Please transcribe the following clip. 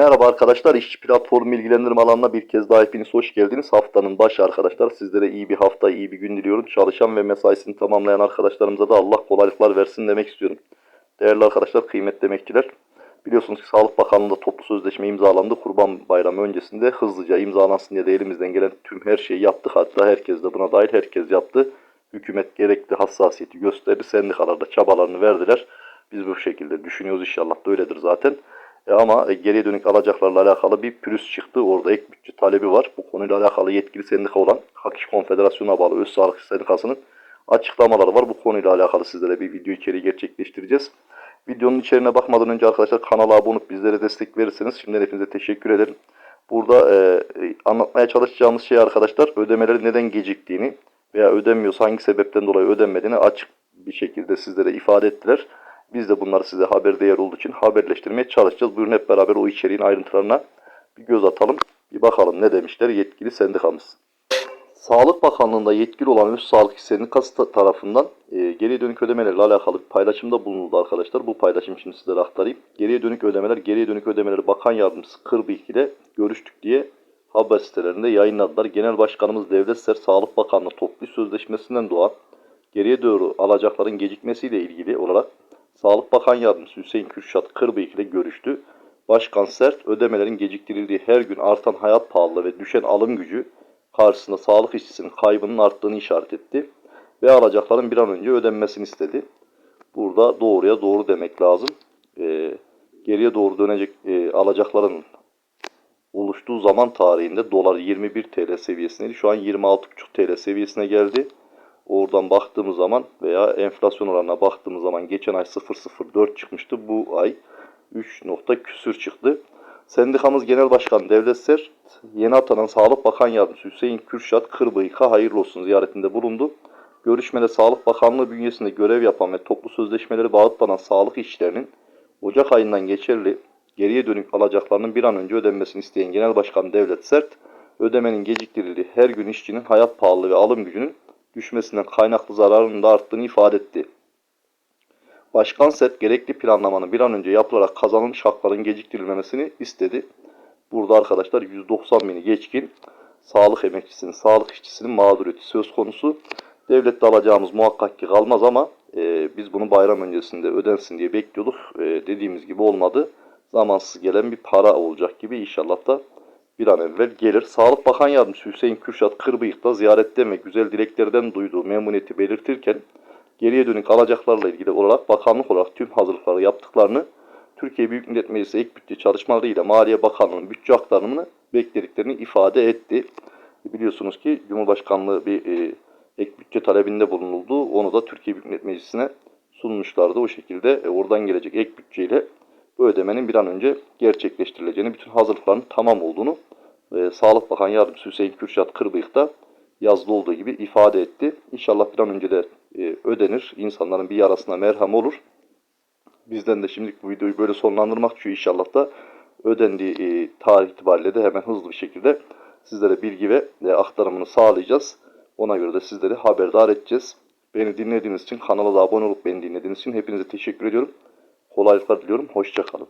Merhaba arkadaşlar, işçi platformu bilgilendirme alanına bir kez daha hepiniz hoş geldiniz. Haftanın başı arkadaşlar, sizlere iyi bir hafta, iyi bir gün diliyorum. Çalışan ve mesaisini tamamlayan arkadaşlarımıza da Allah kolaylıklar versin demek istiyorum. Değerli arkadaşlar, kıymetli emekçiler, biliyorsunuz ki Sağlık Bakanlığı'nda toplu sözleşme imzalandı. Kurban Bayramı öncesinde hızlıca imzalansın diye de elimizden gelen tüm her şeyi yaptık. Hatta herkes de buna dahil herkes yaptı. Hükümet gerekli hassasiyeti gösterdi, sendikalar da çabalarını verdiler. Biz bu şekilde düşünüyoruz inşallah da öyledir zaten. E ama e, geriye dönük alacaklarla alakalı bir pürüz çıktı. Orada ek bütçe talebi var. Bu konuyla alakalı yetkili sendika olan Hak İş Konfederasyonu'na bağlı Öz Sağlık Sendikası'nın açıklamaları var. Bu konuyla alakalı sizlere bir video içeriği gerçekleştireceğiz. Videonun içeriğine bakmadan önce arkadaşlar kanala abone olup bizlere destek verirseniz şimdiden hepinize teşekkür ederim. Burada e, e, anlatmaya çalışacağımız şey arkadaşlar ödemeleri neden geciktiğini veya ödenmiyorsa hangi sebepten dolayı ödenmediğini açık bir şekilde sizlere ifade ettiler. Biz de bunları size haber değer olduğu için haberleştirmeye çalışacağız. Buyurun hep beraber o içeriğin ayrıntılarına bir göz atalım. Bir bakalım ne demişler yetkili sendikamız. Sağlık Bakanlığı'nda yetkili olan Üst Sağlık Sendikası ta- tarafından e, geriye dönük ödemelerle alakalı bir paylaşımda bulunuldu arkadaşlar. Bu paylaşım şimdi sizlere aktarayım. Geriye dönük ödemeler, geriye dönük ödemeleri Bakan Yardımcısı Kırbilk ile görüştük diye haber sitelerinde yayınladılar. Genel Başkanımız Devlet Ser Sağlık Bakanlığı toplu sözleşmesinden doğan geriye doğru alacakların gecikmesiyle ilgili olarak Sağlık Bakan Yardımcısı Hüseyin Kürşat Kırbıyık ile görüştü. Başkan Sert ödemelerin geciktirildiği her gün artan hayat pahalılığı ve düşen alım gücü karşısında sağlık işçisinin kaybının arttığını işaret etti. Ve alacakların bir an önce ödenmesini istedi. Burada doğruya doğru demek lazım. Ee, geriye doğru dönecek e, alacakların oluştuğu zaman tarihinde dolar 21 TL seviyesindeydi. Şu an 26,5 TL seviyesine geldi. Oradan baktığımız zaman veya enflasyon oranına baktığımız zaman geçen ay 0.04 çıkmıştı. Bu ay 3 nokta küsür çıktı. Sendikamız Genel Başkanı Devlet Ser, yeni atanan Sağlık Bakan Yardımcısı Hüseyin Kürşat Kırbıyık'a hayırlı olsun ziyaretinde bulundu. Görüşmede Sağlık Bakanlığı bünyesinde görev yapan ve toplu sözleşmeleri bağıtlanan sağlık işçilerinin Ocak ayından geçerli geriye dönük alacaklarının bir an önce ödenmesini isteyen Genel Başkan Devlet Sert, ödemenin geciktirildiği her gün işçinin hayat pahalılığı ve alım gücünün düşmesinden kaynaklı zararının da arttığını ifade etti. Başkan Sert gerekli planlamanın bir an önce yapılarak kazanılmış hakların geciktirilmemesini istedi. Burada arkadaşlar 190 bini geçkin sağlık emekçisinin, sağlık işçisinin mağduriyeti söz konusu. Devlette alacağımız muhakkak ki kalmaz ama e, biz bunu bayram öncesinde ödensin diye bekliyorduk. E, dediğimiz gibi olmadı. Zamansız gelen bir para olacak gibi inşallah da bir an evvel gelir. Sağlık Bakan Yardımcısı Hüseyin Kürşat Kırbıyık da ziyaretten ve güzel dileklerden duyduğu memnuniyeti belirtirken geriye dönük alacaklarla ilgili olarak bakanlık olarak tüm hazırlıkları yaptıklarını Türkiye Büyük Millet Meclisi ek bütçe çalışmalarıyla Maliye Bakanlığı'nın bütçe aktarımını beklediklerini ifade etti. Biliyorsunuz ki Cumhurbaşkanlığı bir e, ek bütçe talebinde bulunuldu. Onu da Türkiye Büyük Millet Meclisi'ne sunmuşlardı. O şekilde e, oradan gelecek ek bütçeyle bu ödemenin bir an önce gerçekleştirileceğini, bütün hazırlıkların tamam olduğunu e, Sağlık Bakan Yardımcısı Hüseyin Kürşat Kırbıyık da yazılı olduğu gibi ifade etti. İnşallah bir an önce de e, ödenir. İnsanların bir yarasına merhem olur. Bizden de şimdilik bu videoyu böyle sonlandırmak için inşallah da ödendiği e, tarih itibariyle de hemen hızlı bir şekilde sizlere bilgi ve e, aktarımını sağlayacağız. Ona göre de sizleri haberdar edeceğiz. Beni dinlediğiniz için, kanala da abone olup beni dinlediğiniz için hepinize teşekkür ediyorum. Kolaylıklar diliyorum. Hoşçakalın.